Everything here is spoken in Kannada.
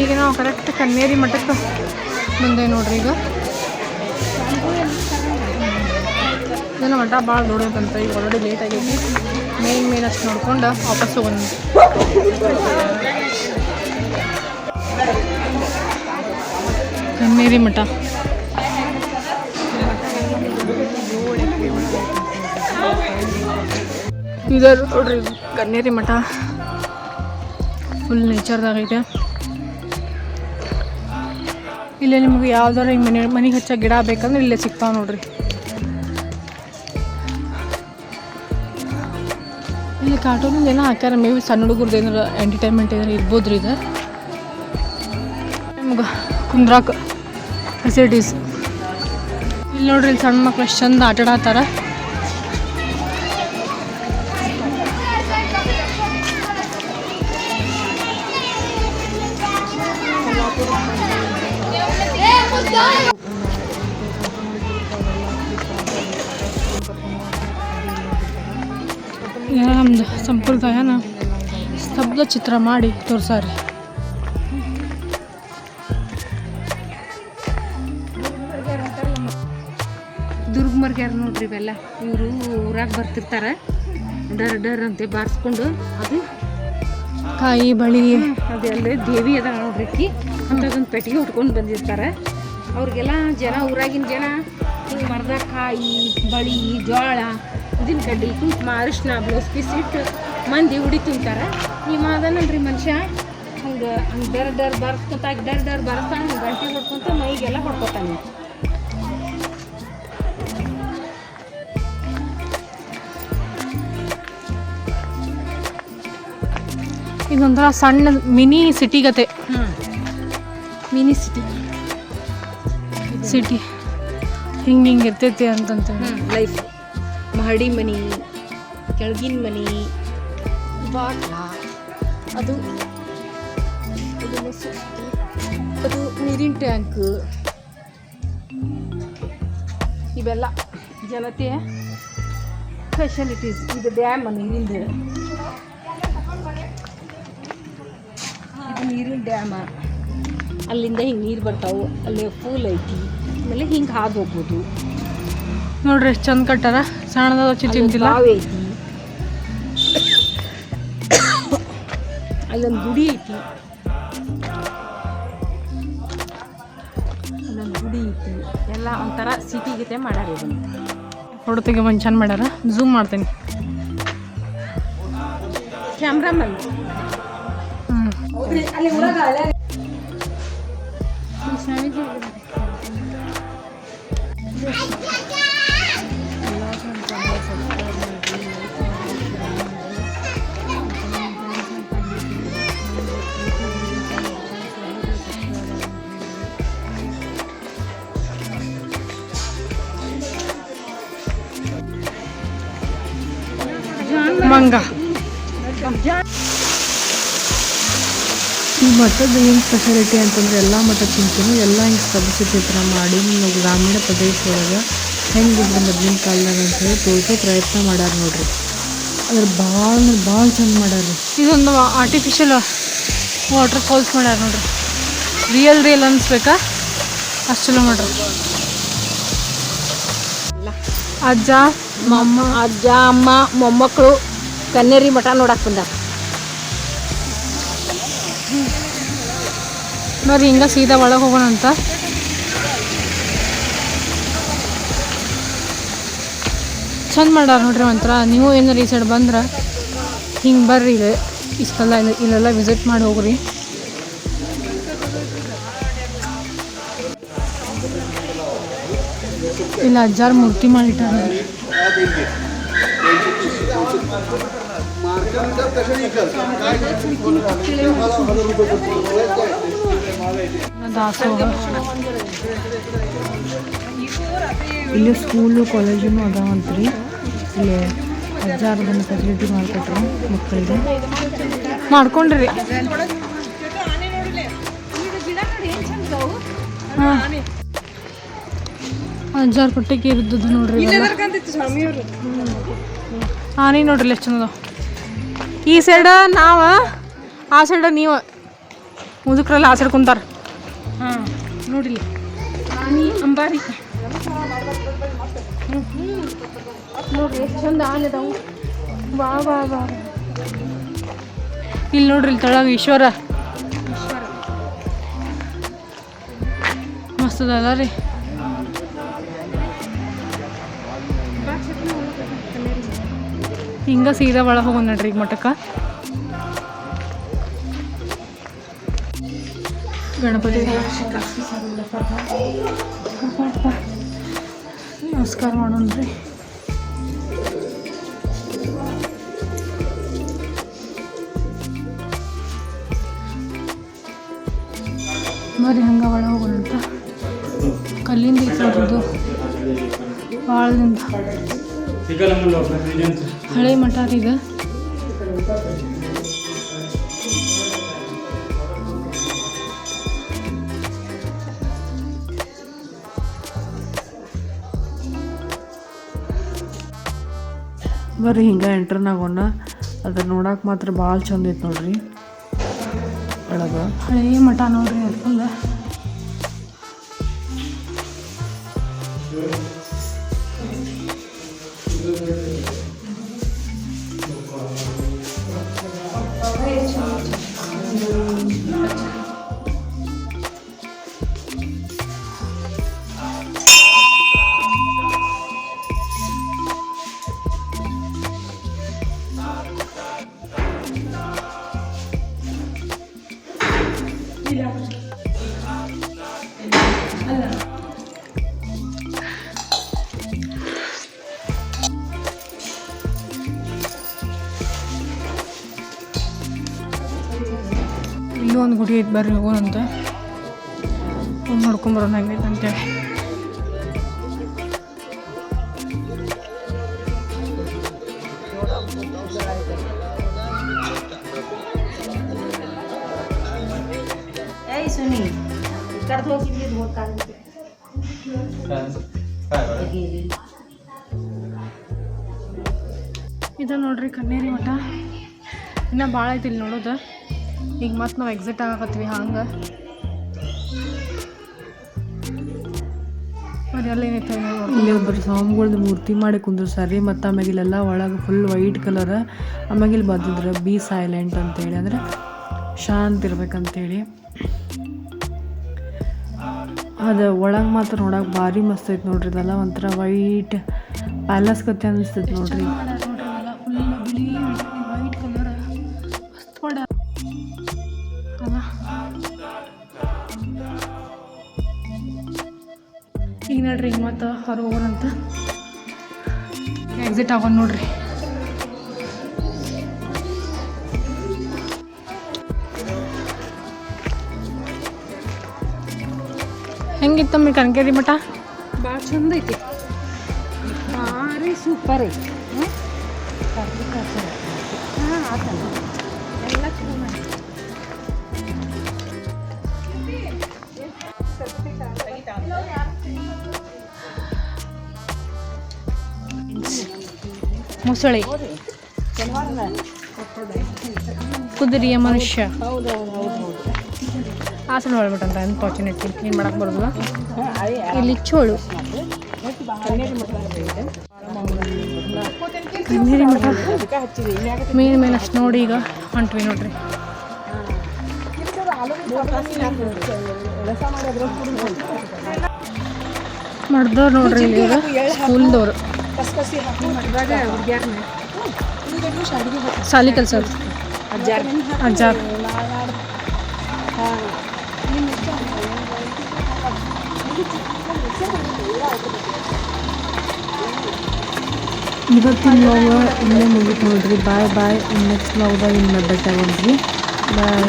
ಈಗ ನಾವು ಕರೆಕ್ಟ್ ಕನ್ನೇರಿ ಮಠಕ್ಕೆ ಮುಂದೆ ನೋಡ್ರಿ ಈಗ. ಇದನ್ನು ಮಠ ಭಾಳ ದೊಡ್ಡದಂತ, ಈಗ ಆಲ್ರೆಡಿ ಲೇಟ್ ಆಗೈತಿ ಮೇನ್ ಮೇನ್ ಅಷ್ಟು ನೋಡ್ಕೊಂಡು ವಾಪಸ್ ಹೋಗೋಣ ಕನ್ನೇರಿ ಮಠ. ಇದು ನೋಡ್ರಿ, ಕನ್ನೇರಿ ಮಠ. ಫುಲ್ ನೇಚರ್ದಾಗೈತೆ ಇಲ್ಲೇ ನಿಮಗೆ ಯಾವ್ದಾರ ಹಿಂಗೆ ಮನೆ ಮನೆಗೆ ಹಚ್ಚೋ ಗಿಡ ಬೇಕಂದ್ರೆ ಇಲ್ಲೇ ಸಿಗ್ತಾವ ನೋಡ್ರಿ. ಇಲ್ಲಿ ಕಾರ್ಟೂನಿಂದ ಏನೋ ಹಾಕ್ಯಾರ ಮೇ ಬಿ ಸಣ್ಣ ಹುಡುಗರ್ದು ಏನಾರ ಎಂಟರ್ಟೈನ್ಮೆಂಟ್ ಏನಾರ ಇರ್ಬೋದು ರೀ ಇದು. ನಿಮ್ಗೆ ಕುಂದ್ರಾಕ ಫೆಸಿಲಿಟೀಸ್ ಇಲ್ಲಿ ನೋಡ್ರಿ ಇಲ್ಲಿ ಸಣ್ಣ ಮಕ್ಳು ಎಷ್ಟು ಚಂದ ಆಟ ಆಡತ್ತಾರ ಸಂಪ್ರದಾಯನ ಸ್ತಬ್ಧ ಚಿತ್ರ ಮಾಡಿ ತೋರಿಸಾರಿ. ದುರ್ಗಮರ್ಗ್ಯಾರ ನೋಡ್ರಿ ಇವೆಲ್ಲ? ಇವರು ಊರಾಗ ಬರ್ತಿರ್ತಾರೆ. ಡರ್ ಡರ್ ಅಂತೆ ಬಾರಿಸ್ಕೊಂಡು. ಅದು ಕಾಯಿ ಬಳಿ. ಅದೆಲ್ಲ ದೇವಿ ಅದ ನೋಡ್ರಿ ಅಂತದೊಂದು ಅಂಥದ್ದೊಂದು ಪೆಟ್ಟಿಗೆ ಉಟ್ಕೊಂಡು ಬಂದಿರ್ತಾರೆ. ಅವ್ರಿಗೆಲ್ಲ ಜನ ಊರಾಗಿನ ಜನ ಹಿಂಗೆ ಮರದ ಕಾಯಿ ಬಳಿ ಜೋಳ ಉದಿನ ಕಡ್ಡಿ ಕುಂಕುಮ ಅರಿಶಿನ ಬ್ಲೌಸ್ ಪೀಸ್ ಇಟ್ಟು ಮಂದಿ ಉಡಿ ತಿಂತಾರೆ. ನಿಮ್ಮ ಅದನ್ನಲ್ರಿ ಮನುಷ್ಯ? ಹಂಗೆ ಹಂಗೆ ಡರ್ ಡರ್ ಬರ್ಸ್ಕೊತ ಡರ್ ಡರ್ ಬರ್ಸ್ತಾನೆ ಹಂಗೆ ಗಂಟೆ ಹೊಡ್ಕೊಂತ ಮೈಗೆಲ್ಲ ಹೊಡ್ಕೊತಾನೆ. ಇದೊಂಥರ ಸಣ್ಣ ಮಿನಿ ಸಿಟಿ ಗತೆ. Mini city. ಸಿಟಿ. ಹಿಂಗೆ ಹಿಂಗೆ ಇರ್ತೈತಿ ಅಂತಂತ ಲೈಫ್ ಮಹಡಿ ಮನಿ, ಕೆಳಗಿನ ಮನಿ ಬಾಟ್ಲ ಅದು ಅದು ನೀರಿನ ಟ್ಯಾಂಕ್. ಇವೆಲ್ಲ ಜನತೆ ಫೆಸಿಲಿಟೀಸ್ ಇದು ಡ್ಯಾಮ್ ನೀರಿಂದ ಇದು ನೀರಿನ ಡ್ಯಾಮ ಅಲ್ಲಿಂದ ಹಿಂಗೆ ನೀರು ಬರ್ತಾವು. ಅಲ್ಲಿ ಫೂಲ್ ಐತಿ. ಆಮೇಲೆ ಹಿಂಗೆ ಹಾದು ಹೋಗ್ಬೋದು. ನೋಡ್ರಿ ಎಷ್ಟು ಚಂದ ಕಟ್ಟಾರ. ಸಣ್ಣದ ಹಚ್ಚಿ ತಿಂತಿಲ್ಲ. ಅಲ್ಲೊಂದು ಗುಡಿ ಐತಿ. ಅಲ್ಲೊಂದು ಗುಡಿ ಐತಿ. ಎಲ್ಲ ಒಂಥರ ಸಿಟಿ ಗೀತೆ ಮಾಡ್ಯಾರ ಇದನ್ನ ಒಂದು ಚಂದ ಮಾಡ್ಯಾರ. ಝೂಮ್ ಮಾಡ್ತೀನಿ. ಕ್ಯಾಮ್ರಾಮನ್ ಹ್ಞೂ ಮಂಗ ಈ ಮಠದ ಏನು ಸ್ಪೆಷಾಲಿಟಿ ಅಂತಂದ್ರೆ ಎಲ್ಲ ಮಠಕ್ಕಿಂತಲೂ ಎಲ್ಲ ಹಿಂಗೆ ಸ್ತಬ್ಧಚಿತ್ರ ಮಾಡಿ ನಮ್ಮ ಗ್ರಾಮೀಣ ಪ್ರದೇಶ ಒಳಗೆ ಹೆಂಗಿದ್ರು ಮೊದಲಿನ ಕಾಲದಾಗ ಅಂತ ಹೇಳಿ ತೋರಿಸೋ ಪ್ರಯತ್ನ ಮಾಡ್ಯಾರ ನೋಡ್ರಿ. ಅದ್ರ ಭಾಳ ಭಾಳ ಚಂದ ಮಾಡ್ಯಾರ ಇದೊಂದು ಆರ್ಟಿಫಿಷಿಯಲ್ ವಾಟರ್ ಫಾಲ್ಸ್ ಮಾಡ್ಯಾರ ನೋಡ್ರಿ. ರಿಯಲ್ ರಿಯಲ್ ಅನ್ಸ್ಬೇಕಾ? ಅಷ್ಟು ಚಲೋ ಮಾಡ್ರಿ. ಅಜ್ಜ ಮೊಮ್ಮ. ಅಜ್ಜ ಅಮ್ಮ ಮೊಮ್ಮಕ್ಕಳು ಕನ್ನೇರಿ ಮಠ ನೋಡಕ್ ಬಂದಾರ. ನೋಡ್ರಿ, ಹಿಂಗ ಸೀದಾ ಒಳಗೆ ಹೋಗೋಣ ಅಂತ. ಚಂದ ಮಾಡ್ಯಾರ ನೋಡ್ರಿ ಒಂಥರ ನೀವು ಏನಾರ ಈ ಸೈಡ್ ಬಂದ್ರೆ, ಹಿಂಗೆ ಬರ್ರಿ ಇಲ್ಲಿ. ಇಷ್ಟೆಲ್ಲ ಇಲ್ಲ ಇಲ್ಲೆಲ್ಲ ವಿಸಿಟ್ ಮಾಡಿ ಹೋಗ್ರಿ. ಇಲ್ಲ, ಅಜ್ಜಾರ ಮೂರ್ತಿ ಮಾಡಿಟ್ಟಾರ. ಇಲ್ಲಿ ಸ್ಕೂಲು ಕಾಲೇಜೂ ಅದಾವಂತ್ರಿ ಇಲ್ಲಿ ಅಜ್ಜಾರದನ್ನ ಫೆಸಿಲಿಟಿ ಮಾಡಿಕೊಟ್ರು ಮಕ್ಕಳಿಗೆ ಮಾಡ್ಕೊಂಡ್ರಿ ಹಾಂ ಅಜ್ಜಾರ ಪಟ್ಟಿಗೆ ಇದ್ದದ್ದು ನೋಡ್ರಿ ಇವೆಲ್ಲ. ಆನೆ ನೋಡ್ರಿ ಎಷ್ಟು ಚಂದ ಈ ಸೈಡ ನಾವ, ಆ ಸೈಡ ನೀವು. ಆ ಸೈಡ್ ಕುಂತಾರ. ಹಾಂ ನೋಡಿಲಿ ಅಂಬಾರಿ. ನೋಡ್ರಿ ಎಷ್ಟು ಚಂದ ಆನೆ ಅದಾವು. ಬಾ ಬಾ ವಾ. ಇಲ್ಲಿ ನೋಡ್ರಿ ಇಲ್ಲಿ ತೆಳಗ ಈಶ್ವರ. ಈಶ್ವರ. ಮಸ್ತ್ ಅದಲ್ಲ ರೀ. ಹಿಂಗ ಸೀದಾ ಒಳಗೆ ಹೋಗೋಣ ನಡ್ರಿ ಈಗ ಮಠಕ್ಕೆ. ಗಣಪತಿ ನಮಸ್ಕಾರ ರೀ. ಬರ್ರಿ ಹಂಗೆ ಒಳಗೆ ಹೋಗೋಣ ಅಂತ. ಕಲ್ಲಿಂದ ಇತ್ತು ಭಾಳದಿಂದ ಹಳೆ ಮಠ ರೀ ಇದು ಬರ್ರಿ ಹಿಂಗೆ ಎಂಟ್ರನಾಗೋಣ ಅದ್ರ ನೋಡಕ್ಕೆ ಮಾತ್ರ ಭಾಳ ಚಂದ ಐತೆ ನೋಡ್ರಿ. ಒಳಗೆ. ಹಳೆ ಮಠ ನೋಡ್ರಿ ಅದು ಇಲ್ಲೂ ಒಂದು ಗುಡಿ ಐತೆ ಬರ್ರಿ ಹೋಗೋಣಂತ. ಹೋಗಿ ನೋಡ್ಕೊಂಬರೋಣ ಹೆಂಗೈತೆ ಅಂತೇಳಿ. ಏಯ್ ಸುನಿ ಗೊತ್ತಾಗುತ್ತೆ ಇದು ನೋಡ್ರಿ ಕನ್ನೇರಿ ಮಠ. ಇನ್ನೂ ಭಾಳ ಐತಿ ಇಲ್ಲಿ ನೋಡೋದು. ಈಗ ಮತ್ತೆ ನಾವು ಎಕ್ಸಿಟ್ ಆಗಕತ್ತೀವಿ, ಹಂಗೆ. ಇಲ್ಲಿ ಒಬ್ಬರು ಸ್ವಾಮಿಗಳ್ದು ಮೂರ್ತಿ ಮಾಡಿ ಕುಂದ್ರಸಾರಿ ಮತ್ತು ಆಮ್ಯಾಗ ಇಲ್ಲೆಲ್ಲ ಒಳಗೆ ಫುಲ್ ವೈಟ್ ಕಲರ್ ಆಮ್ಯಾಗ ಇಲ್ಲಿ ಬಂದಿದ್ರೆ ಬಿ ಸೈಲೆಂಟ್ ಅಂತೇಳಿ. ಅಂದರೆ ಶಾಂತ ಇರ್ಬೇಕಂತೇಳಿ. ಅದು ಒಳಗೆ ಮಾತ್ರ ನೋಡೋಕೆ ಭಾರಿ ಮಸ್ತ್ ಐತೆ ನೋಡ್ರಿ, ಇದೆಲ್ಲ ಒಂಥರ ವೈಟ್ ಪ್ಯಾಲೇಸ್ ಕತೆ ಅನಿಸ್ತೈತೆ ನೋಡ್ರಿ. ಈಗ ನೋಡ್ರಿ ಈಗ ಮತ್ತು ಹೊರ ಹೋಗೋಣಂತ ಎಕ್ಸಿಟ್ ಆಗೋಣ ನೋಡ್ರಿ. ಹೆಂಗಿತ್ತಮ್ಮಿ ಕನಕೇರಿ ಮಠ? ಭಾಳ ಚಂದ ಐತಿ. ಭಾರಿ ಸೂಪರ್ ಐತಿ. ಹ್ಞೂ ಹಾಂ ಆತ ಎಲ್ಲ ಮೊಸಳೆ. ಕುದುರೆಯ ಮನುಷ್ಯ. ಆಸನ ಹೊಳ್ಬಿಟ್ಟಂತ ಅನ್ಫಾರ್ಚುನೇಟ್ಲಿ ಏನು ಮಾಡಕ್ಕೆ ಬರೋದಿಲ್ಲ. ಇಲ್ಲಿ ಚೋಳು. ಮಠ. ಮೇನ್ ಮೇನ್ ಅಷ್ಟು ನೋಡಿ ಈಗ ಹೊಂಟ್ವಿ ನೋಡ್ರಿ. ಮಾಡ್ದವ್ರು ನೋಡ್ರಿ ಇಲ್ಲಿ ಈಗ ಸ್ಕೂಲ್ದವ್ರು. ಮಠದಾಗ ಹುಡುಗ್ಯಾರನ್ನ ಸಾಲಿ ಕಲ್ಸೋರು ಅಜ್ಜಾರ ಅಜ್ಜಾರ್ ಇವತ್ತಿನ ವ್ಲಾಗ್ ಇಲ್ಲೇ ಮುಗಿತು ನೋಡ್ರಿ ಬಾಯ್ ಬಾಯ್ ನೆಕ್ಸ್ಟ್ ವ್ಲಾಗ್ದಾಗ ಇನ್ನು ಬೆಟ್ಟ ಬಾಯ್